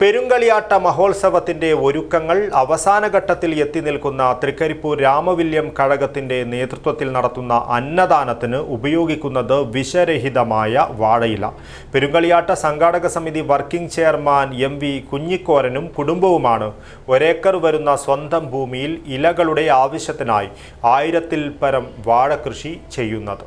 പെരുങ്കളിയാട്ട മഹോത്സവത്തിന്റെ ഒരുക്കങ്ങൾ അവസാനഘട്ടത്തിൽ എത്തി നിൽക്കുന്ന തൃക്കരിപ്പൂർ രാമവില്യം കഴകത്തിന്റെ നേതൃത്വത്തിൽ നടത്തുന്ന അന്നദാനത്തിന് ഉപയോഗിക്കുന്നത് വിഷരഹിതമായ വാഴയില. പെരുങ്കളിയാട്ട സംഘാടക സമിതി വർക്കിംഗ് ചെയർമാൻ എം വി കുഞ്ഞിക്കോരനും കുടുംബവുമാണ്. ഒരേക്കർ വരുന്ന സ്വന്തം ഭൂമിയിൽ ഇലകളുടെ ആവശ്യത്തിനായി ആയിരത്തിൽ പരം വാഴ കൃഷി ചെയ്യുന്നത്.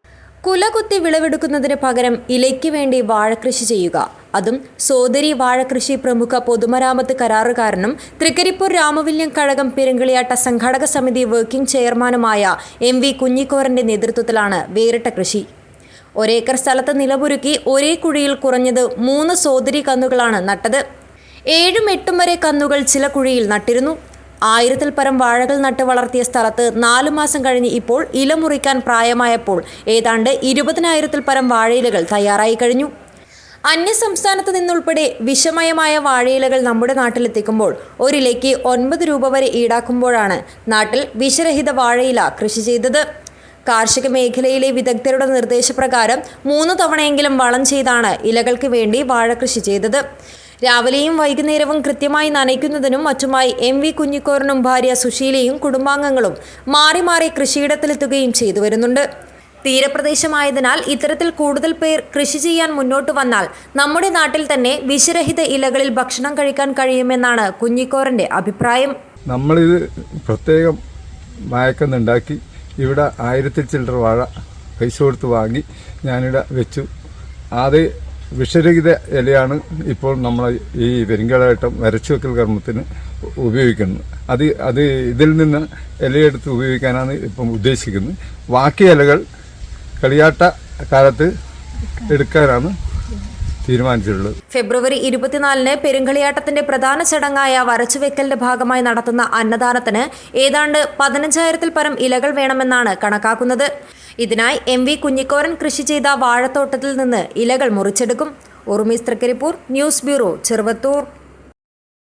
കുലകുത്തി വിളവെടുക്കുന്നതിന് പകരം ഇലയ്ക്ക് വേണ്ടി വാഴകൃഷി ചെയ്യുക. അതും സോദരി വാഴകൃഷി പ്രമുഖ പൊതുമരാമത്ത് കരാറുകാരനും തൃക്കരിപ്പൂർ രാമവില്യം കഴകം പെരുങ്കളിയാട്ട സംഘാടക സമിതി വർക്കിംഗ് ചെയർമാനുമായ എം വി കുഞ്ഞിക്കോരന്റെ നേതൃത്വത്തിലാണ് വേറിട്ട കൃഷി. ഒരേക്കർ സ്ഥലത്ത് നിലപുരുക്കി ഒരേ കുഴിയിൽ കുറഞ്ഞത് മൂന്ന് സോദരി കന്നുകളാണ് നട്ടത്. ഏഴും എട്ടും വരെ കന്നുകൾ ചില കുഴിയിൽ നട്ടിരുന്നു. ആയിരത്തിൽ പരം വാഴകൾ നട്ട് വളർത്തിയ സ്ഥലത്ത് നാലു മാസം കഴിഞ്ഞ് ഇപ്പോൾ ഇല മുറിക്കാൻ പ്രായമായപ്പോൾ ഏതാണ്ട് ഇരുപതിനായിരത്തിൽ പരം വാഴയിലകൾ തയ്യാറായി കഴിഞ്ഞു. അന്യസംസ്ഥാനത്ത് നിന്നുൾപ്പെടെ വിഷമയമായ വാഴയിലകൾ നമ്മുടെ നാട്ടിലെത്തിക്കുമ്പോൾ ഒരിലയ്ക്ക് ഒൻപത് രൂപ വരെ ഈടാക്കുമ്പോഴാണ് നാട്ടിൽ വിഷരഹിത വാഴയില കൃഷി ചെയ്തത്. കാർഷിക മേഖലയിലെ വിദഗ്ധരുടെ നിർദ്ദേശപ്രകാരം മൂന്ന് തവണയെങ്കിലും വളം ചെയ്താണ് ഇലകൾക്ക് വേണ്ടി വാഴകൃഷി ചെയ്തത്. രാവിലെയും വൈകുന്നേരവും കൃത്യമായി നനയ്ക്കുന്നതിനും മറ്റുമായി എം വി കുഞ്ഞിക്കോരനും ഭാര്യ സുശീലയും കുടുംബാംഗങ്ങളും മാറി മാറി കൃഷിയിടത്തിലെത്തുകയും ചെയ്തു വരുന്നുണ്ട്. തീരപ്രദേശമായതിനാൽ ഇത്തരത്തിൽ കൂടുതൽ പേർ കൃഷി ചെയ്യാൻ മുന്നോട്ട് വന്നാൽ നമ്മുടെ നാട്ടിൽ തന്നെ വിഷരഹിത ഇലകളിൽ ഭക്ഷണം കഴിക്കാൻ കഴിയുമെന്നാണ് കുഞ്ഞിക്കോരന്റെ അഭിപ്രായം. നമ്മളിത് പ്രത്യേകം മയക്കുന്നുണ്ടാക്കി ഇവിടെ ആയിരത്തി ചില്ലറ വാഴ പൈസ കൊടുത്ത് വാങ്ങി ഞാനിവിടെ വെച്ചു. അത് വിഷരഹിത ഇലയാണ് ഇപ്പോൾ നമ്മൾ ഈ പെരിങ്കാളായിട്ടം വരച്ചു വെക്കൽ കർമ്മത്തിന് ഉപയോഗിക്കുന്നത്. അത് അത് ഇതിൽ നിന്ന് ഇലയെടുത്ത് ഉപയോഗിക്കാനാണ് ഇപ്പം ഉദ്ദേശിക്കുന്നത്. ബാക്കി ഇലകൾ കളിയാട്ട കാലത്ത് എടുക്കാനാണ് തീരുമാനിച്ചിട്ടുള്ളത്. ഫെബ്രുവരി ഇരുപത്തിനാലിന് പെരുങ്കളിയാട്ടത്തിന്റെ പ്രധാന ചടങ്ങായ വരച്ചുവെക്കലിന്റെ ഭാഗമായി നടത്തുന്ന അന്നദാനത്തിന് ഏതാണ്ട് പതിനഞ്ചായിരത്തിൽ പരം ഇലകൾ വേണമെന്നാണ് കണക്കാക്കുന്നത്. ഇതിനായി എം വി കുഞ്ഞിക്കോരൻ കൃഷി ചെയ്ത വാഴത്തോട്ടത്തിൽ നിന്ന് ഇലകൾ മുറിച്ചെടുക്കും. Urumees Thrikaripur news bureau Cheruvathur.